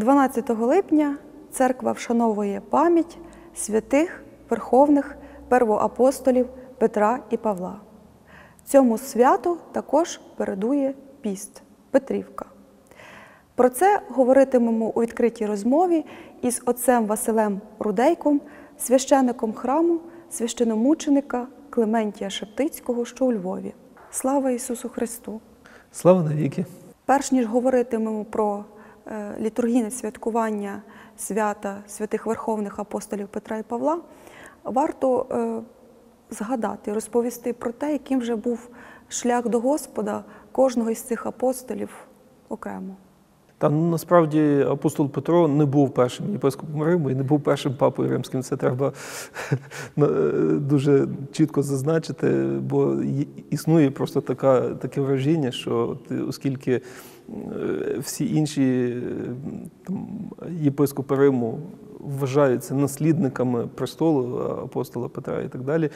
12 липня церква вшановує пам'ять святих верховних первоапостолів Петра і Павла. Цьому святу також передує піст Петрівка. Про це говоритимемо у відкритій розмові із отцем Василем Рудейком, священником храму священомученика Клементія Шептицького, що у Львові. Слава Ісусу Христу! Слава навіки! Перш ніж говоритимемо про літургійне святкування свята святих Верховних апостолів Петра і Павла, варто е, згадати, розповісти про те, яким вже був шлях до Господа кожного із цих апостолів окремо. Та ну насправді апостол Петро не був першим єпископом Риму і не був першим папою римським. Це треба е, дуже чітко зазначити, бо існує просто така, таке враження, що оскільки е, всі інші е, там, єпископи Риму вважаються наслідниками престолу апостола Петра і так далі,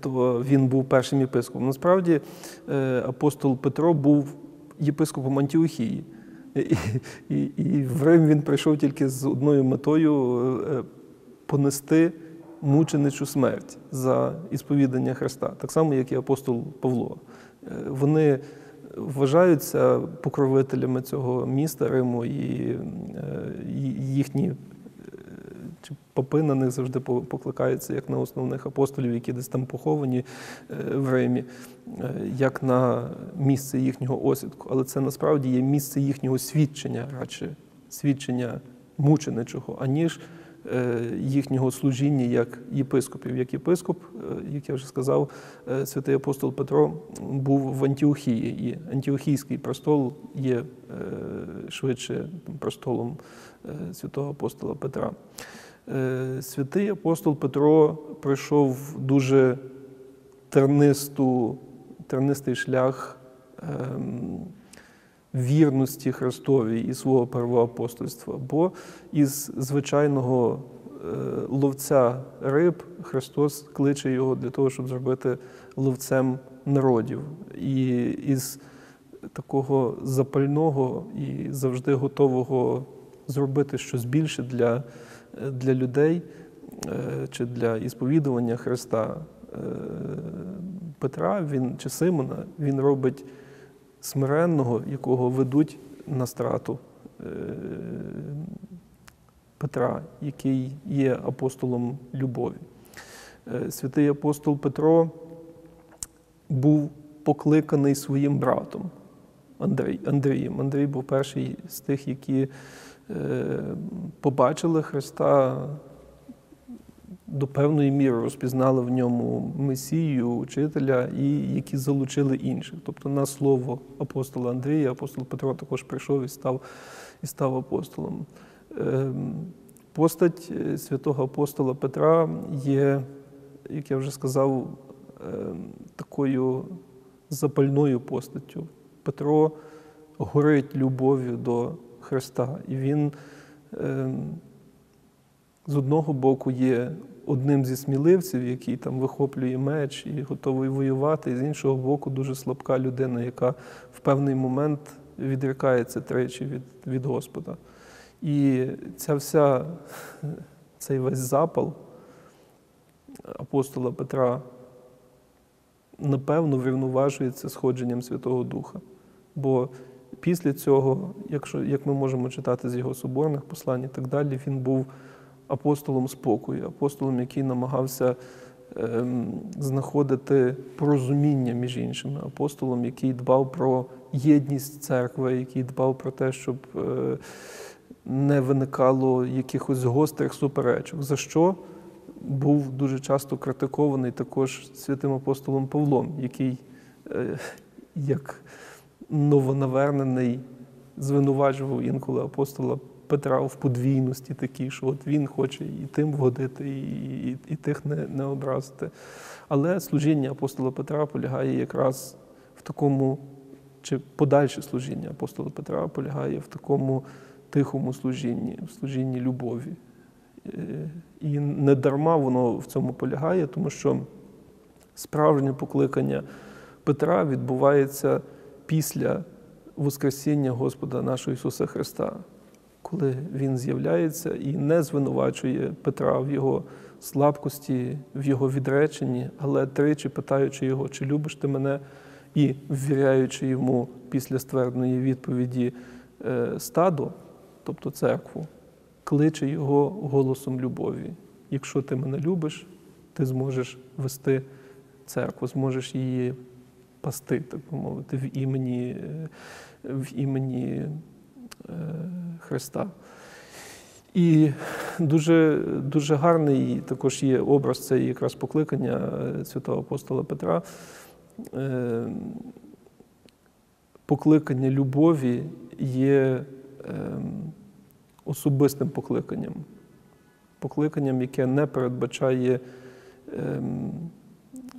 то він був першим єпископом. Насправді апостол Петро був єпископом Антіохії. І, і, і в Рим він прийшов тільки з одною метою е, понести мученичу смерть за ісповідання Христа, так само, як і апостол Павло. Е, вони вважаються покровителями цього міста Риму, і е, їхні чи попи на них завжди покликаються як на основних апостолів, які десь там поховані е, в Римі, е, як на місце їхнього осідку. Але це насправді є місце їхнього свідчення, радше свідчення мученичого, аніж е, їхнього служіння як єпископів. Як єпископ, як я вже сказав, святий апостол Петро був в Антіохії, і Антіохійський престол є швидше престолом святого апостола Петра. Е, святий апостол Петро пройшов дуже тернисту, тернистий шлях ем, вірності Христовій і свого первоапостольства, бо із звичайного е, ловця риб Христос кличе його для того, щоб зробити ловцем народів. І із такого запального і завжди готового зробити щось більше для для людей е, чи для ісповідування Христа е, Петра він, чи Симона, він робить смиренного, якого ведуть на страту е, Петра, який є апостолом любові. Святий апостол Петро був покликаний своїм братом Андрієм. Андрій був перший з тих, які Е, побачили Христа, до певної міри розпізнали в ньому Месію, учителя, і які залучили інших. Тобто на слово апостола Андрія, апостол Петро також прийшов і став, і став апостолом. Е, постать е, святого апостола Петра є, як я вже сказав, такою запальною постаттю. Петро горить любов'ю до Христа. І Він е, з одного боку є одним зі сміливців, який там вихоплює меч і готовий воювати, і з іншого боку, дуже слабка людина, яка в певний момент відрікається тричі від, від Господа. І ця вся, цей весь запал апостола Петра. Напевно, врівноважується сходженням Святого Духа. Бо Після цього, якщо як ми можемо читати з його соборних послань і так далі, він був апостолом спокою, апостолом, який намагався ем, знаходити порозуміння між іншими, апостолом, який дбав про єдність церкви, який дбав про те, щоб е, не виникало якихось гострих суперечок. За що був дуже часто критикований також святим апостолом Павлом, який е, як новонавернений звинувачував інколи апостола Петра в подвійності такій, що от він хоче і тим вгодити, і, і, і тих не, не образити. Але служіння апостола Петра полягає якраз в такому, чи подальше служіння апостола Петра полягає в такому тихому служінні, в служінні любові. Е, і не дарма воно в цьому полягає, тому що справжнє покликання Петра відбувається після Воскресіння Господа нашого Ісуса Христа, коли він з'являється і не звинувачує Петра в його слабкості, в його відреченні, але тричі питаючи його, чи любиш ти мене, і ввіряючи йому після ствердної відповіді е, стадо, тобто церкву, кличе його голосом любові. Якщо ти мене любиш, ти зможеш вести церкву, зможеш її пасти, так би мовити, в імені, е, в імені Христа. І дуже, дуже гарний також є образ, це якраз покликання е, святого апостола Петра. Е, Покликання любові є особистим покликанням, покликанням, яке не передбачає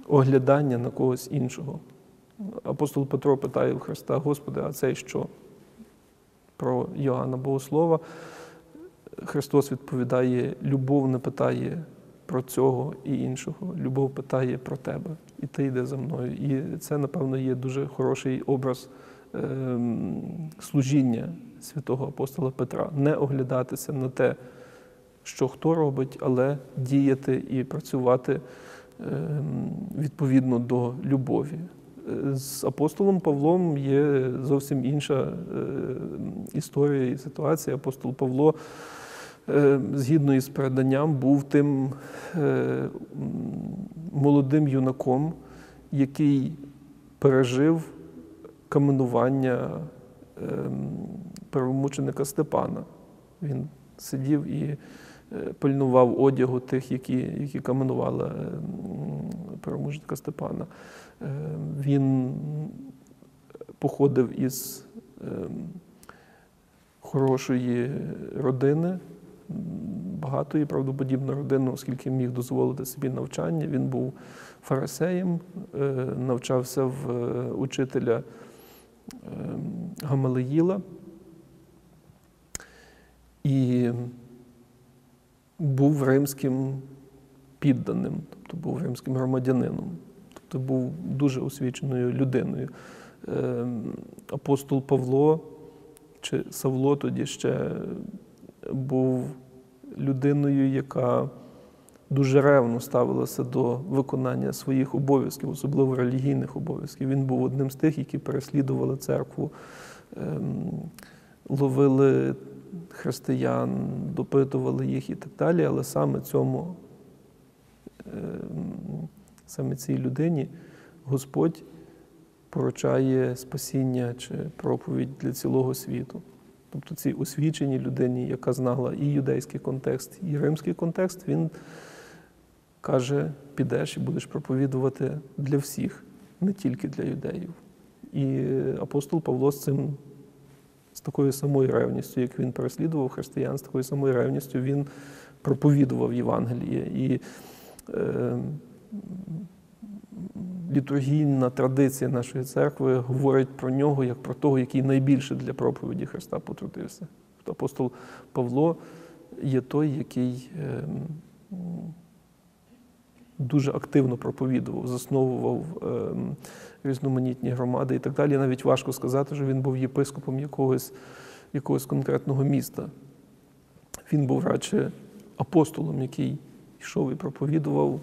оглядання на когось іншого. Апостол Петро питає у Христа, Господи, а це що? Про Йоанна Богослова. Христос відповідає: любов не питає про цього і іншого. Любов питає про тебе, і ти йде за мною. І це, напевно, є дуже хороший образ ем, служіння святого апостола Петра. Не оглядатися на те, що хто робить, але діяти і працювати ем, відповідно до любові. З апостолом Павлом є зовсім інша е, історія і ситуація. Апостол Павло, е, згідно із переданням, був тим е, молодим юнаком, який пережив каменування ем, первомученика Степана. Він сидів і пильнував одягу тих, які, які каменували ем, первомученика Степана. Е, Він походив із хорошої родини, багатої правдоподібної родини, оскільки міг дозволити собі навчання. Він був фарисеєм, е, навчався в е, учителя Гамалеїла і був римським підданим, тобто був римським громадянином, тобто був дуже освіченою людиною. Ем, Апостол Павло чи Савло тоді ще був людиною, яка дуже ревно ставилася до виконання своїх обов'язків, особливо релігійних обов'язків. Він був одним з тих, які переслідували церкву, ем, ловили християн, допитували їх і так далі. Але саме цьому, ем, саме цій людині Господь поручає спасіння чи проповідь для цілого світу. Тобто цій освіченій людині, яка знала і юдейський контекст, і римський контекст, він каже: підеш і будеш проповідувати для всіх, не тільки для юдеїв. І апостол Павло з цим, з такою самою ревністю, як він переслідував християн, з такою самою ревністю він проповідував Євангеліє. І е, літургійна традиція нашої церкви говорить про нього як про того, який найбільше для проповіді Христа потрудився. Тобто апостол Павло є той, який е, дуже активно проповідував, засновував е, різноманітні громади і так далі. Навіть важко сказати, що він був єпископом якогось, якогось конкретного міста. Він був радше апостолом, який йшов і проповідував,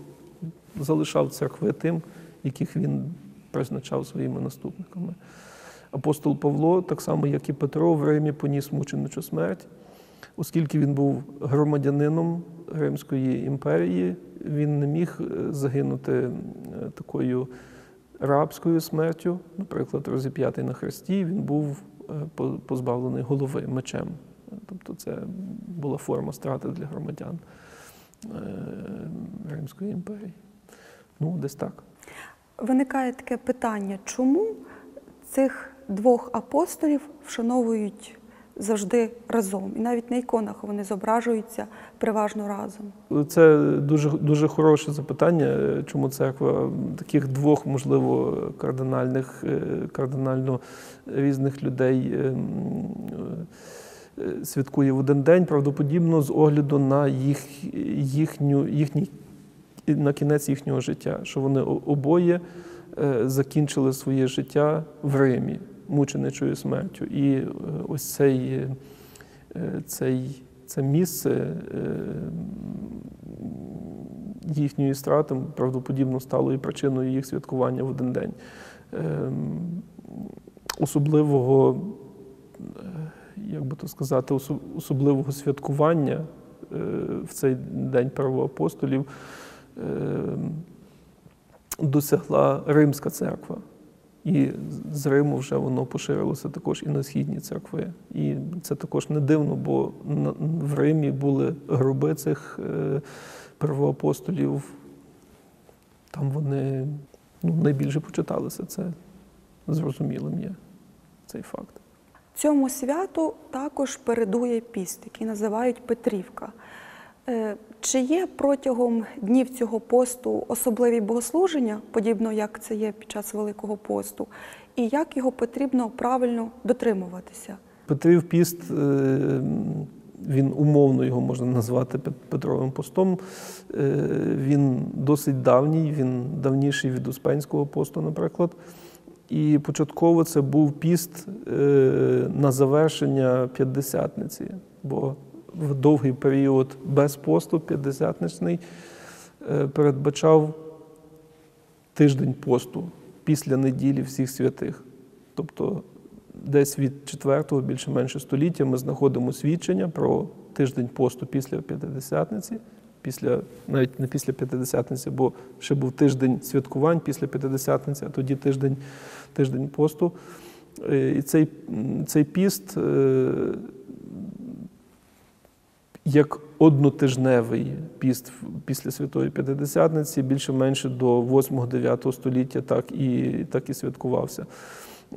залишав церкви тим, яких він призначав своїми наступниками. Апостол Павло, так само, як і Петро, в Римі поніс мученичу смерть, оскільки він був громадянином Римської імперії, він не міг загинути е, такою рабською смертю, наприклад, розіп'ятий на хресті, він був е, позбавлений голови мечем. Тобто це була форма страти для громадян е, Римської імперії. Ну, десь так. Виникає таке питання, чому цих двох апостолів вшановують завжди разом? І навіть на іконах вони зображуються переважно разом. Це дуже дуже хороше запитання, чому церква таких двох, можливо, кардинальних, кардинально різних людей святкує в один день, правдоподібно з огляду на їх, їхню, їхній на кінець їхнього життя, що вони обоє закінчили своє життя в Римі мученичою смертю. І ось цей е, цей, це місце е, їхньої страти правдоподібно стало і причиною їх святкування в один день. Ем, Особливого, е, як би то сказати, особливого святкування е, в цей день первоапостолів ем, досягла Римська церква. І з Риму вже воно поширилося також і на східні церкви. І це також не дивно, бо в Римі були гроби цих е, первоапостолів. Там вони ну, найбільше почиталися. Це зрозумілим є цей факт. Цьому святу також передує піст, який називають Петрівка. Е, Чи є протягом днів цього посту особливі богослуження, подібно як це є під час Великого посту, і як його потрібно правильно дотримуватися? Петрів піст, е, він умовно його можна назвати Петровим постом. Е, Він досить давній, він давніший від Успенського посту, наприклад. І початково це був піст на завершення п'ятдесятниці, бо в довгий період без посту п'ятдесятничний е, передбачав тиждень посту після неділі всіх святих. Тобто десь від 4-го, більше-менше століття ми знаходимо свідчення про тиждень посту після П'ятидесятниці, після, навіть не після П'ятидесятниці, бо ще був тиждень святкувань після П'ятидесятниці, а тоді тиждень, тиждень посту. Е, І цей, цей піст е, як однотижневий піст після Святої П'ятидесятниці, більше-менше до 8-9 століття так і, так і святкувався.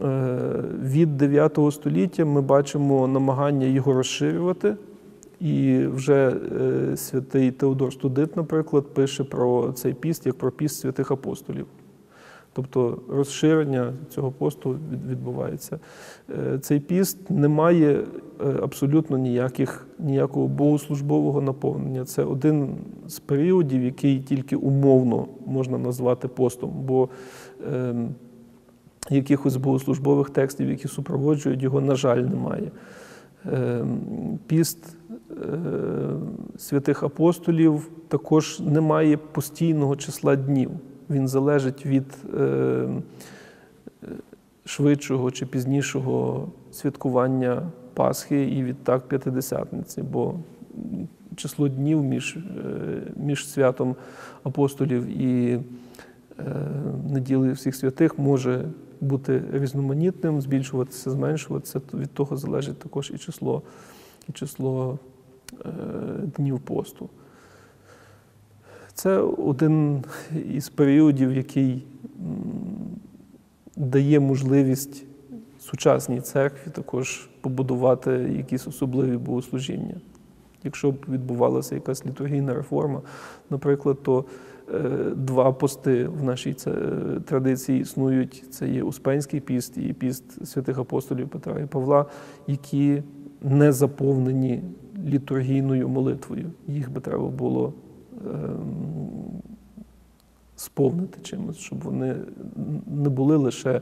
Е, Від 9 століття ми бачимо намагання його розширювати. І вже е, святий Теодор Студит, наприклад, пише про цей піст як про піст святих апостолів. Тобто розширення цього посту відбувається. Е, Цей піст не має е, абсолютно ніяких, ніякого богослужбового наповнення. Це один з періодів, який тільки умовно можна назвати постом, бо ем, якихось богослужбових текстів, які супроводжують його, на жаль, немає. Ем, Піст е, святих апостолів також не має постійного числа днів. Він залежить від е, швидшого чи пізнішого святкування Пасхи і відтак П'ятидесятниці, бо число днів між, е, між святом апостолів і е, неділею всіх святих може бути різноманітним, збільшуватися, зменшуватися. Від того залежить також і число, і число е, днів посту. Це один із періодів, який дає можливість сучасній церкві також побудувати якісь особливі богослужіння. Якщо б відбувалася якась літургійна реформа, наприклад, то е, два пости в нашій традиції існують: це є Успенський піст і піст святих апостолів Петра і Павла, які не заповнені літургійною молитвою. Їх би треба було сповнити чимось, щоб вони не були лише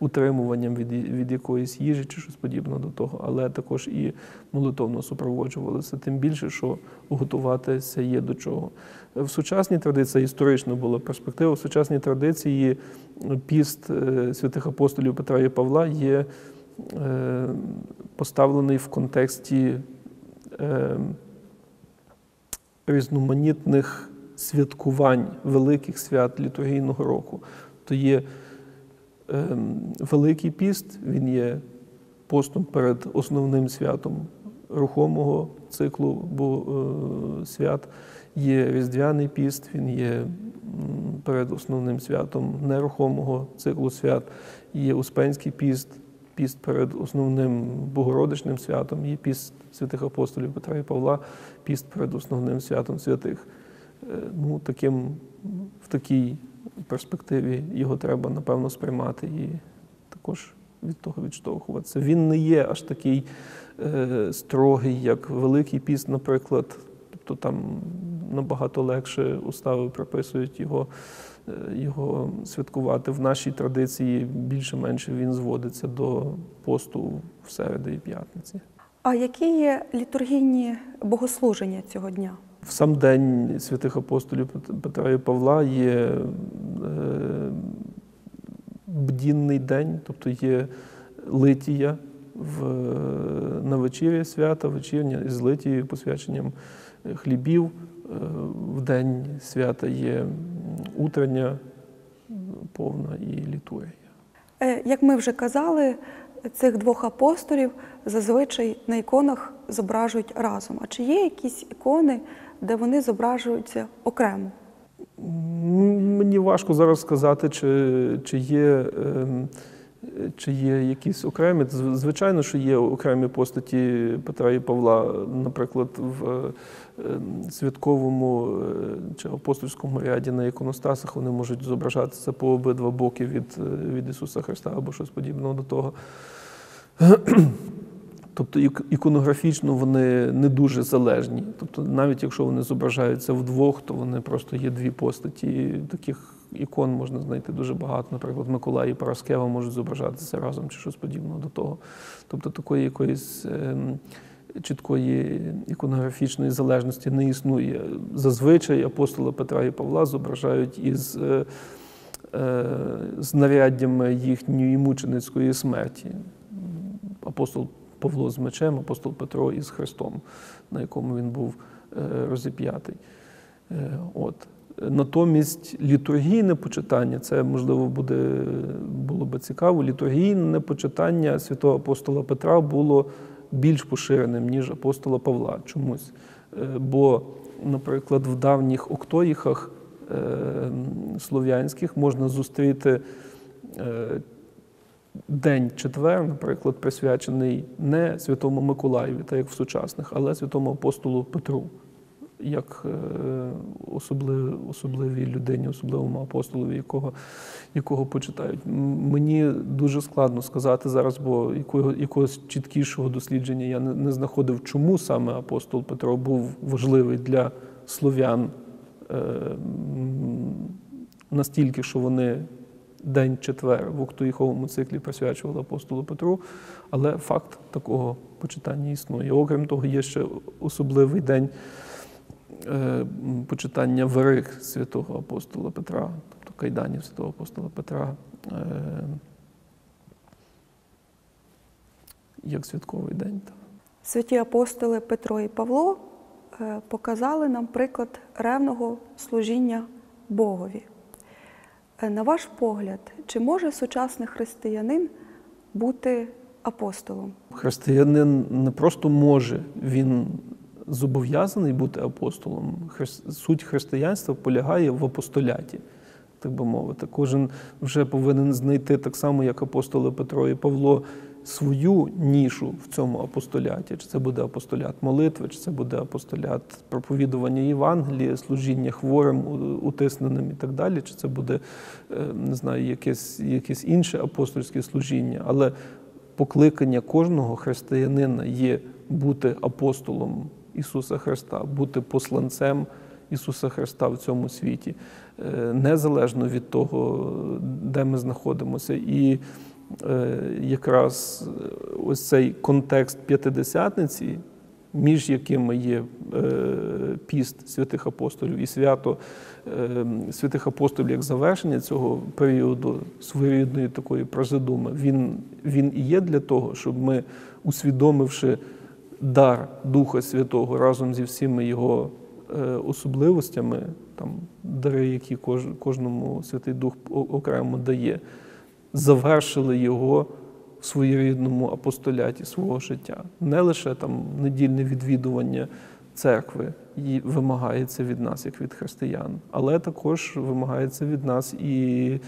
утримуванням від, від якоїсь їжі чи щось подібне до того, але також і молитовно супроводжувалися. Тим більше, що готуватися є до чого. В сучасній традиції історично була перспектива. В сучасній традиції піст е, святих апостолів Петра і Павла є е, поставлений в контексті е, різноманітних святкувань великих свят літургійного року. То є е, Великий піст, він є постом перед основним святом рухомого циклу бо, е, свят. Є Різдвяний піст, він є перед основним святом нерухомого циклу свят. Є Успенський піст, піст перед основним Богородичним святом, є піст святих апостолів Петра і Павла, піст перед основним святом святих. Е, Ну, таким, в такій перспективі його треба, напевно, сприймати і також від того відштовхуватися. Він не є аж такий е, строгий, як Великий піст, наприклад. Тобто там набагато легше устави приписують його, е, його святкувати. В нашій традиції більше-менше він зводиться до посту в середу і п'ятниці. А які є літургійні богослуження цього дня? В сам день святих апостолів Петра і Павла є е, бдінний день, тобто є литія в, на вечір'я свята, вечірня із литією, посвяченням е, хлібів. Е, В день свята є утрення повна і літургія. Е, Як ми вже казали, цих двох апостолів зазвичай на іконах зображують разом. А чи є якісь ікони, де вони зображуються окремо? Мені важко зараз сказати, чи, чи, є, ем, чи є якісь окремі. Звичайно, що є окремі постаті Петра і Павла, наприклад, в ем, святковому е, чи апостольському ряді на іконостасах вони можуть зображатися по обидва боки від, е, від Ісуса Христа або щось подібного до того. Тобто іконографічно вони не дуже залежні. Тобто, навіть якщо вони зображаються вдвох, то вони просто є дві постаті. Таких ікон можна знайти дуже багато. Наприклад, Миколай і Параскева можуть зображатися разом чи щось подібного до того. Тобто такої якоїсь ем, чіткої іконографічної залежності не існує. Зазвичай апостола Петра і Павла зображають із е, е, знаряддями їхньої мученицької смерті. Апостол Павло з мечем, апостол Петро із Христом, на якому він був е, розіп'ятий. От. Натомість літургійне почитання, це можливо буде, було би цікаво. Літургійне почитання святого апостола Петра було більш поширеним, ніж апостола Павла чомусь. Е, Бо, наприклад, в давніх октоїхах е, слов'янських можна зустріти е, День четвер, наприклад, присвячений не святому Миколаєві, так як в сучасних, але святому апостолу Петру, як е, особливій, людині, особливому апостолові, якого, якого почитають. Мені дуже складно сказати зараз, бо якого, якогось чіткішого дослідження я не, знаходив, чому саме апостол Петро був важливий для слов'ян е, настільки, що вони день четвер в октоїховому циклі присвячували апостолу Петру, але факт такого почитання існує. Окрім того, є ще особливий день почитання верих святого апостола Петра, тобто кайданів святого апостола Петра. е, Як святковий день. Святі апостоли Петро і Павло е, показали нам приклад ревного служіння Богові. Е, На ваш погляд, чи може сучасний християнин бути апостолом? Християнин не просто може, він зобов'язаний бути апостолом. Суть християнства полягає в апостоляті, так би мовити. Кожен вже повинен знайти так само, як апостоли Петро і Павло, свою нішу в цьому апостоляті. Чи це буде апостолят молитви, чи це буде апостолят проповідування Євангелія, служіння хворим, утисненим і так далі, чи це буде е, не знаю, якесь, якесь інше апостольське служіння. Але покликання кожного християнина є бути апостолом Ісуса Христа, бути посланцем Ісуса Христа в цьому світі, е, незалежно від того, де ми знаходимося. І е, якраз е, ось цей контекст п'ятидесятниці, між якими є піст святих апостолів і свято святих апостолів як завершення цього періоду своєрідної такої прозадуми, він, він і є для того, щоб ми, усвідомивши дар Духа Святого разом зі всіми його е, особливостями, там дари, які кожному Святий Дух окремо дає, завершили його в своєрідному апостоляті свого життя. Не лише там недільне відвідування церкви і вимагається від нас, як від християн, але також вимагається від нас і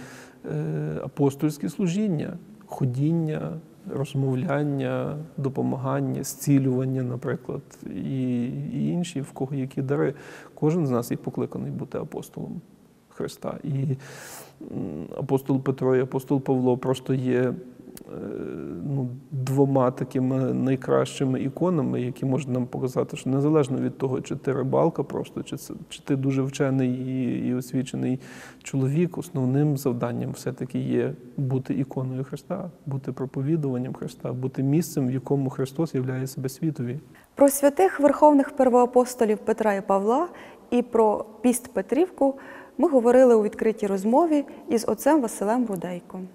е, апостольське служіння, ходіння, розмовляння, допомагання, зцілювання, наприклад, і, і інші, в кого які дари. Кожен з нас є покликаний бути апостолом Христа. І апостол Петро і апостол Павло просто є ну, двома такими найкращими іконами, які можуть нам показати, що незалежно від того, чи ти рибалка просто, чи, це, чи ти дуже вчений і, і освічений чоловік, основним завданням все-таки є бути іконою Христа, бути проповідуванням Христа, бути місцем, в якому Христос являє себе світові. Про святих верховних первоапостолів Петра і Павла і про піст Петрівку ми говорили у відкритій розмові із отцем Василем Рудейком.